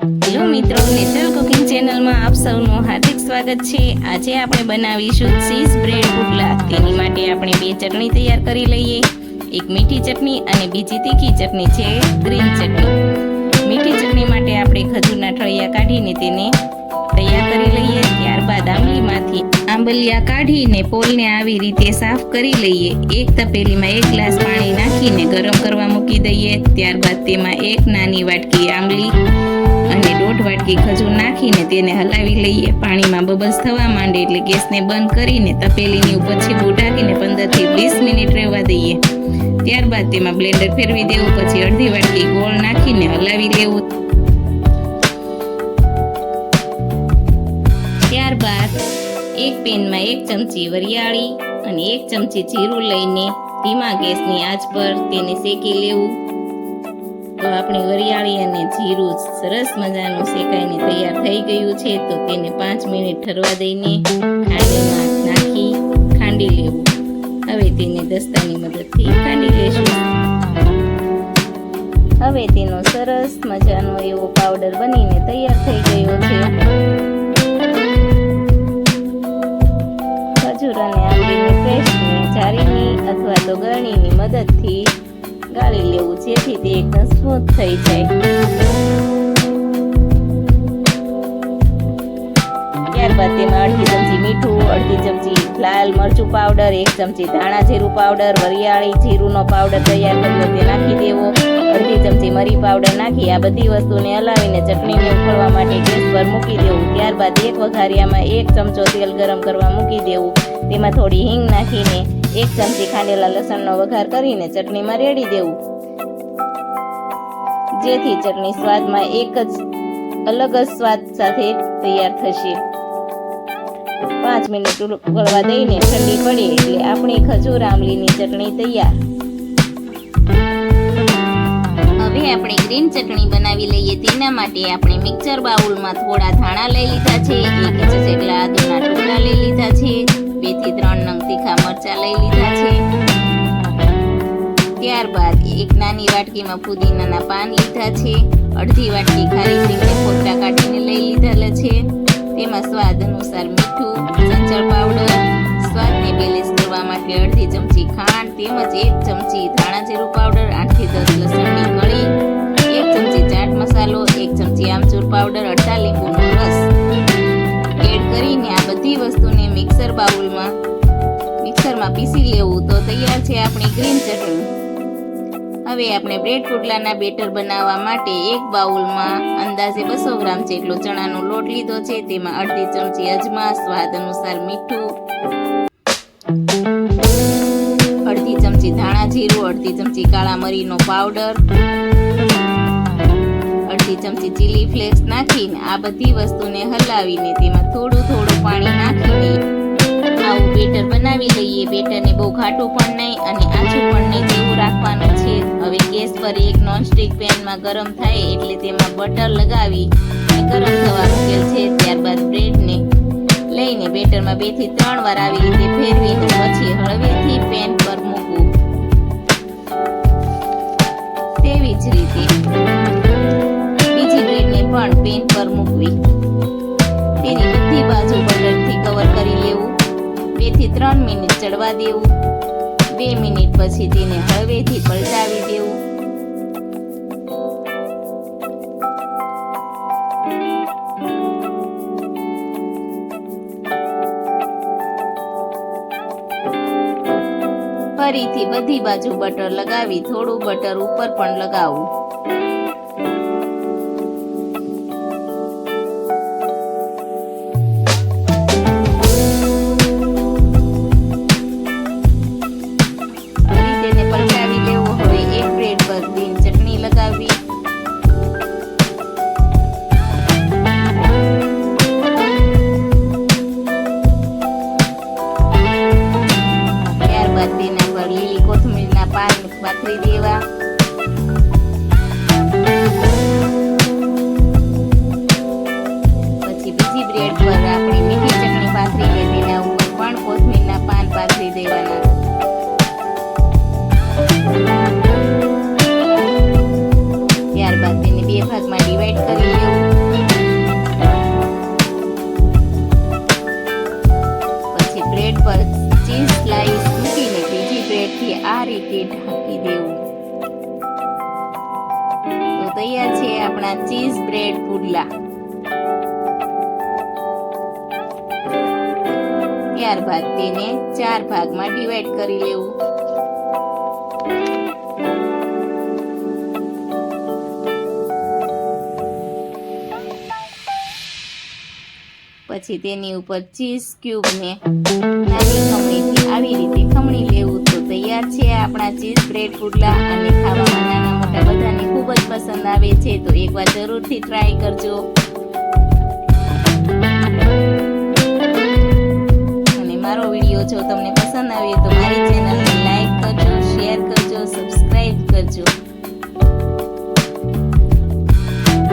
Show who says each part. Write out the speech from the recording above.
Speaker 1: Hello મિત્રો, natural cooking ચેનલમાં આપ સૌનું હાર્દિક સ્વાગત છે. આજે આપણે બનાવીશું ચીઝ બ્રેડ પુડલા તેની માટે આપણે બે ચટણી તૈયાર કરી લઈએ. એક મીઠી ચટણી અને બીજી તીખી ચટણી છે ગ્રીન ચટણી. મીઠી ચટણી માટે આપણે ખજૂરના ઠળિયા કાઢીને તેને તૈયાર કરી લઈએ. ત્યારબાદ આંબલીમાંથી આંબલિયા કાઢીને પોલને આવી રીતે સાફ કરી લઈએ. એક તપેલીમાં એક ગ્લાસ પાણી નાખીને ગરમ કરવા મૂકી દઈએ. ત્યારબાદ તેમાં એક નાની વાટકી આંબલી અને દોઢ વાટકી ખજૂર નાખીને તેને હલાવી લઈએ. પાણીમાં બબલ્સ થવા માંડે એટલે ગેસને બંધ કરીને તપેલીની ઉપર છીપું ઢાંકીને પંદરથી વીસ મિનિટ રહેવા દઈએ. ત્યારબાદ તેમાં બ્લેન્ડર ફેરવી દેવું, પછી અડધી વાટકી ગોળ નાખીને હલાવી લેવું ત્યારબાદ એક પેનમાં એક ચમચી વરિયાળી અને એક ચમચી જીરું લઈને ધીમા ગેસની આંચ પર તેને શેકી લેવું. તો આપણી વરિયાળી અને જીરું સરસ મજાનું શેકાઈને તૈયાર થઈ ગયું છે, તો તેને પાંચ મિનિટ ઠરવા દઈને ખાંડીમાં નાખી ખાંડી લેવું. હવે તેને દસ્તાની મદદથી ખાંડી લેશું. હવે તેનો સરસ મજાનો એવો પાવડર બનીને તૈયાર થઈ ગયો છે. સ્મૂથ થઈ જાય? ત્યારબાદ તેમાં અડધી ચમચી મીઠું, અડધી ચમચી લાલ મરચું પાવડર, એક ચમચી ધાણા જીરું પાવડર, વરિયાળી જીરુંનો પાવડર તૈયાર કરીને તે નાખી દેવો. અડધી ચમચી મરી પાવડર નાખી આ બધી વસ્તુને હલાવીને ચટણીને ઉકળવા માટે ગેસ પર મૂકી દેવું. ત્યારબાદ એક વઘારિયામાં એક ચમચો તેલ ગરમ કરવા મૂકી દેવું. તેમાં થોડી હિંગ નાખીને એક ચમચી ખાંડેલા લસણનો વઘાર કરીને ચટણીમાં રેડી દેવું. જેથી ચટણી સ્વાદમાં એક જ અલગ જ સ્વાદ સાથે તૈયાર થશે. પાંચ મિનિટ ઉકળવા દઈને ઠંડી પડે એટલે આપણી ખજૂર આમલીની ચટણી તૈયાર. હવે આપણે ગ્રીન ચટણી બનાવી લઈએ તેના માટે આપણે મિક્સર બાઉલમાં થોડા ધાણા લઈ લીધા છે, એક ઇંચ જેટલા આદુના ટુકડા લઈ લીધા છે, બેથી ત્રણ નંગ તીખા મરચા લઈ લીધા છે. ત્યારબાદ એક નાની વાટકીમાં પુદીનાના પાન લીધા છે. અડધી વાટકી ખારી સિંગને ફોટા કાઢીને લઈ લીધેલા છે. તેમાં સ્વાદ અનુસાર મીઠું સંચળ પાવડર સ્વાદને બેલેન્સ કરવા માટે અડધી ચમચી ખાંડ તેમજ એક ચમચી ધાણા જીરું પાવડર આઠથી દસ લસણની કળી, એક ચમચી ચાટ મસાલો, એક ચમચી આમચૂર પાવડર અડધા લીંબુનો રસ. એડ કરીને આ બધી વસ્તુને મિક્સર બાઉલમાં મિક્સરમાં પીસી લેવું તો તૈયાર છે આપણી ગ્રીન ચટણી. હવે આપણે બ્રેડ પુડલાના બેટર બનાવવા માટે એક બાઉલમાં અંદાજે બસો ગ્રામ જેટલો ચણાનો લોટ લીધો છે. તેમાં અડધી ચમચી અજમા, સ્વાદ અનુસાર મીઠું, અડધી ચમચી ધાણા જીરું, અડધી ચમચી કાળા મરીનો પાવડર, અડધી ચમચી ચીલી ફ્લેક્સ નાખીને આ બધી વસ્તુને હલાવીને તેમાં થોડું થોડું પાણી નાખીને બેટર બનાવી લઈએ, બેટરને બહુ ઘાટું પણ નહીં અને આછું પણ નહીં તેવું રાખવાનું છે. હવે ગેસ પર એક નોનસ્ટિક પેનમાં ગરમ થાય એટલે તેમાં બટર લગાવી અને ગરમ થવા મૂકેલ છે. ત્યારબાદ બ્રેડને લઈને બેટરમાં બેથી ત્રણ વાર આવી રીતે ફેરવી પછી હળવેથી પેન પર મૂકવું. તેવી જ રીતે બીજી બ્રેડને પણ પેન પર મૂકવી. તેની બધી બાજુ બેથી ત્રણ મિનિટ ચડવા દેવું. બે મિનિટ પછી તેને હળવેથી પલટાવી દેવું. ફરીથી બધી બાજુ બટર લગાવી, થોડું બટર ઉપર પણ લગાવવું રીતે ઢાંકી દેવું. તો તૈયાર છે આપણા ચીઝ બ્રેડ પુડલા. ત્યારબાદ તેને ચાર ભાગમાં ડિવાઈડ કરી લેવું. પછી તેની ઉપર ચીઝ ક્યુબને નાની ખમણીથી આવી રીતે ખમણી આપણા ચીઝ બ્રેડ પુડલા અને ખાવામાં નાના મોટા બધાને ખૂબ જ પસંદ આવે છે. તો એકવાર જરૂરથી ટ્રાય કરજો.